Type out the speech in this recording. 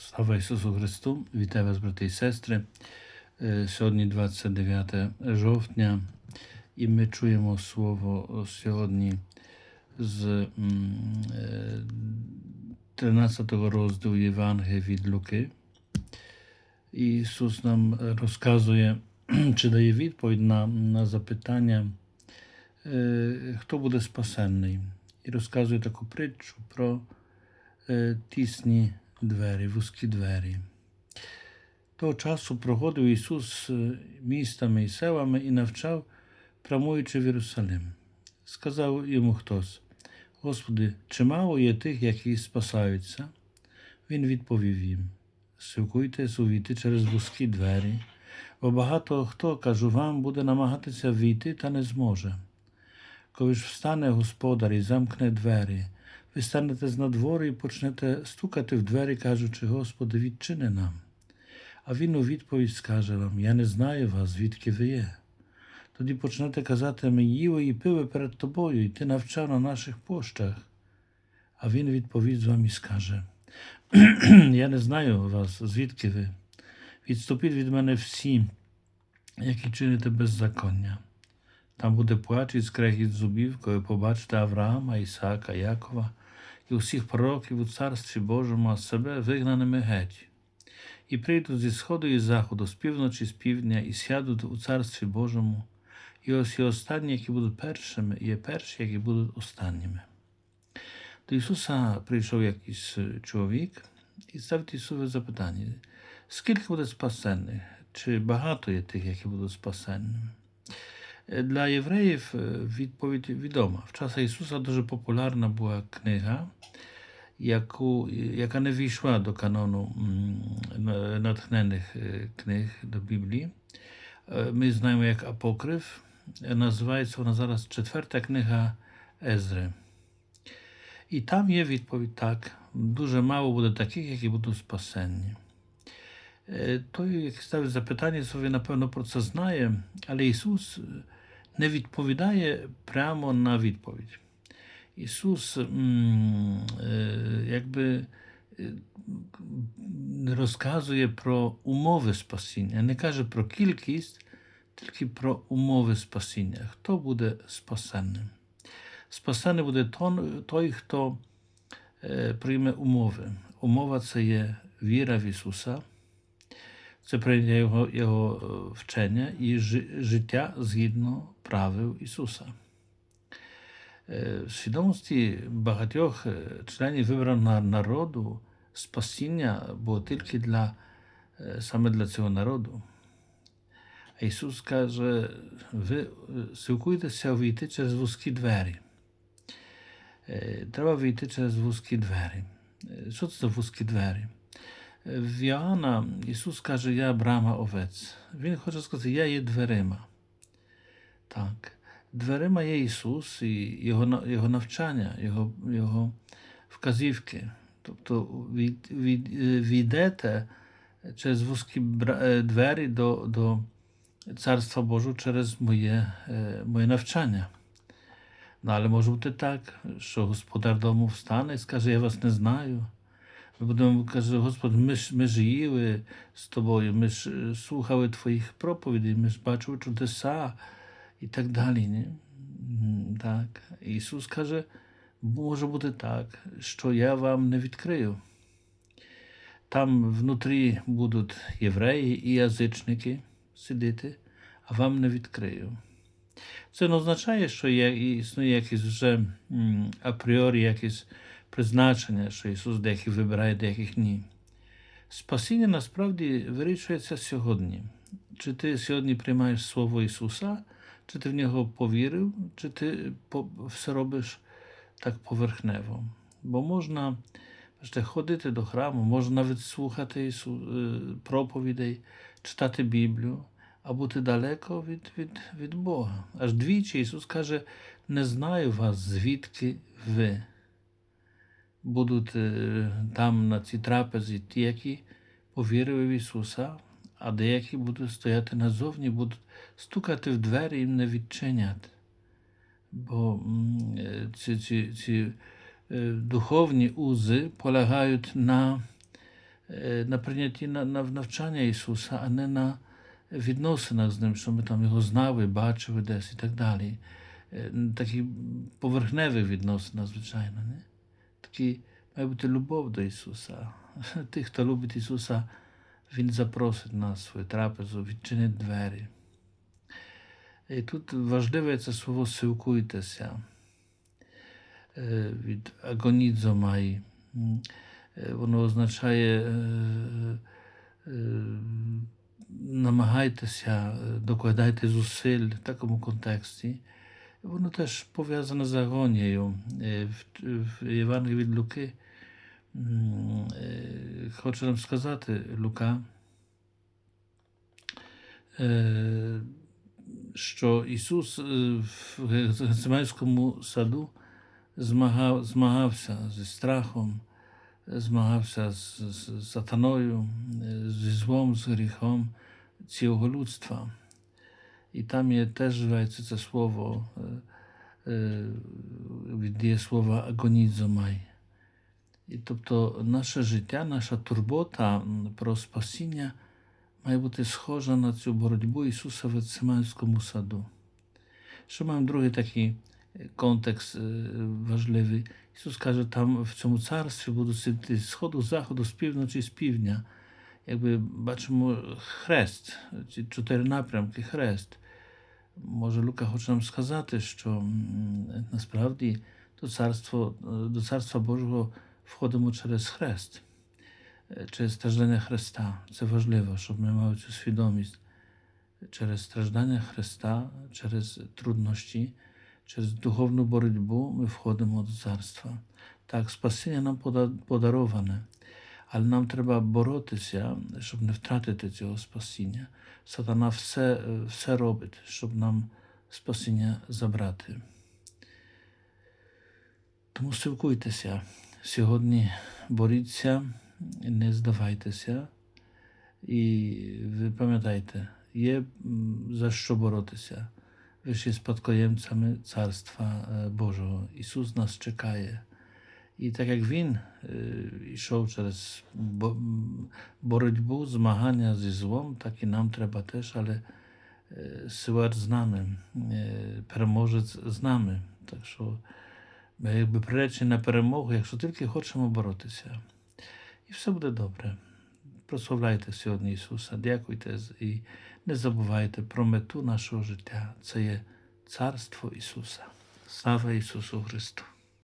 Слава Ісусу Христу! Вітаю вас, брати і сестри. Е, Сьогодні 29 жовтня, і ми чуємо слово сьогодні з м, е, 13 розділу Євангелія від Луки. Ісус нам розказує, чи дає відповідь на, на запитання, е, хто буде спасенний. І розказує таку притчу про тісні двері, вузькі двері. Того часу проходив Ісус е, містами і селами і навчав, прямуючи в Єрусалим. Сказав йому хтось: Господи, чимало є тих, які спасаються? Він відповів їм: Силкуйтесь увійти через вузькі двері, бо багато хто, кажу вам, буде намагатися війти та не зможе. Коли ж встане господар і замкне двері, ви станете з надвору і почнете стукати в двері, кажучи, Господи, відчини нам. А він у відповідь скаже вам: Я не знаю вас, звідки ви є. Тоді почнете казати, ми їли і пили перед тобою, і ти навчав на наших пощах. А він відповідь вам і скаже: Я не знаю вас, звідки ви. Відступіть від мене всі, які чините беззаконня. Там буде плач і скрегіт зубів, коли побачите Авраама, Ісаака, Якова і усіх пророків у Царстві Божому, а себе вигнаними геть. І прийдуть зі сходу і заходу, з півночі, з півдня, і сядуть у Царстві Божому. І ось і останні, які будуть першими, і є перші, які будуть останніми. До Ісуса прийшов якийсь чоловік і ставить Ісусу запитання: скільки буде спасенних? Чи багато є тих, які будуть спасенними? Для євреїв відповідь відома. В часах Ісуса дуже популярна була книга, яку, яка не війшла до канону натхнених книг до Біблії. Ми знаємо як Апокриф. Називається вона зараз четверта книга Езри. І там є відповідь так. Дуже мало буде таких, які будуть спасенні. Той, який ставить запитання, собі, напевно, про це знає, але Ісус не відповідає прямо на відповідь. Ісус якби розказує про умови спасіння, не каже про кількість, тільки про умови спасіння. Хто буде спасенним? Спасенний буде той, хто прийме умови. Умова це є віра в Ісуса. Це прийняття його, його вчення і життя згідно правил Ісуса. В свідомості багатьох членів вибраного народу спасіння було тільки для, саме для цього народу. А Ісус каже, ви силкуєтеся вийти через вузькі двері. Треба вийти через вузькі двері. Що це за вузькі двері? В Іоанна Ісус каже, я брама овець. Він хоче сказати, я є дверима. Так. Дверима є Ісус і Його його навчання, Його його вказівки. Тобто від, від, через вузькі двері до до Царства Божого через моє, моє навчання. Ну, але може бути так, що господар дому встане і скаже, я вас не знаю. Ми будемо казати, Господи, ми ж ми ж їли з тобою, ми ж слухали Твоїх проповідей, ми ж бачили чудеса і так далі. Ні? Так. Ісус каже, може бути так, що я вам не відкрию. Там внутрі будуть євреї і язичники сидіти, а вам не відкрию. Це не означає, що є, існує якесь вже апріорі якесь призначення, що Ісус деяких вибирає, деяких ні. Спасіння насправді вирішується сьогодні. Чи ти сьогодні приймаєш Слово Ісуса, чи ти в нього повірив, чи ти все робиш так поверхнево. Бо можна бачите, ходити до храму, можна навіть слухати Ісу, проповідей, читати Біблію, а бути далеко від, від, від Бога. Аж двічі Ісус каже: не знаю вас, звідки ви. Будуть там на цій трапезі ті, які повірили в Ісуса, а деякі будуть стояти назовні, будуть стукати в двері і не відчинять. Бо ці, ці, ці духовні узи полягають на е, на прийнятті на, на навчання Ісуса, а не на відносинах з Ним, що ми там його знали, бачили десь і так далі. Е, Такі поверхневі відносини, звичайно. Не? Такі має бути любов до Ісуса. Тих, хто любить Ісуса, Він запросить нас в свою трапезу, відчинить двері. І тут важливе це слово силкуйтеся е, від агонідзомай. Е, Воно означає е, намагайтеся, докладайте зусиль в такому контексті. Воно теж пов'язане з агонією. Е, В, Євангелії від Луки е, хочу нам сказати, Лука, е, що Ісус в Гециманському саду змагав, змагався зі страхом, змагався з, з сатаною, зі злом, з гріхом цілого людства. І там є теж вживається це слово е, е, від дієслова агонізомай. І тобто наше життя, наша турбота м, про спасіння має бути схожа на цю боротьбу Ісуса в Гециманському саду. Що маємо другий такий е, контекст е, важливий. Ісус каже, там в цьому царстві будуть сидіти з сходу, з заходу, з півночі, з півдня. Якби бачимо хрест, Може, Лука хоче нам сказати, що м, насправді до царства, до царства Божого входимо через хрест, е, через страждання Христа. Це важливо, щоб ми мали цю свідомість. Через страждання Христа, через труднощі, через духовну боротьбу ми входимо до царства. Так, спасіння нам пода- подароване, але нам треба боротися, щоб не втратити цього спасіння. Сатана все, е, все робить, щоб нам спасіння забрати. Тому спілкуйтеся. Сьогодні боріться, не здавайтеся. І ви пам'ятайте, є м, за що боротися. Ви ж є спадкоємцями Царства е, Божого. Ісус нас чекає. І так як Він е, йшов через боротьбу, змагання зі злом, так і нам треба теж, але е, сила з нами, е, переможець з нами. Так що ми якби приречені на перемогу, якщо тільки хочемо боротися. І все буде добре. Прославляйте сьогодні Ісуса, дякуйте і не забувайте про мету нашого життя. Це є Царство Ісуса. Слава Ісусу Христу!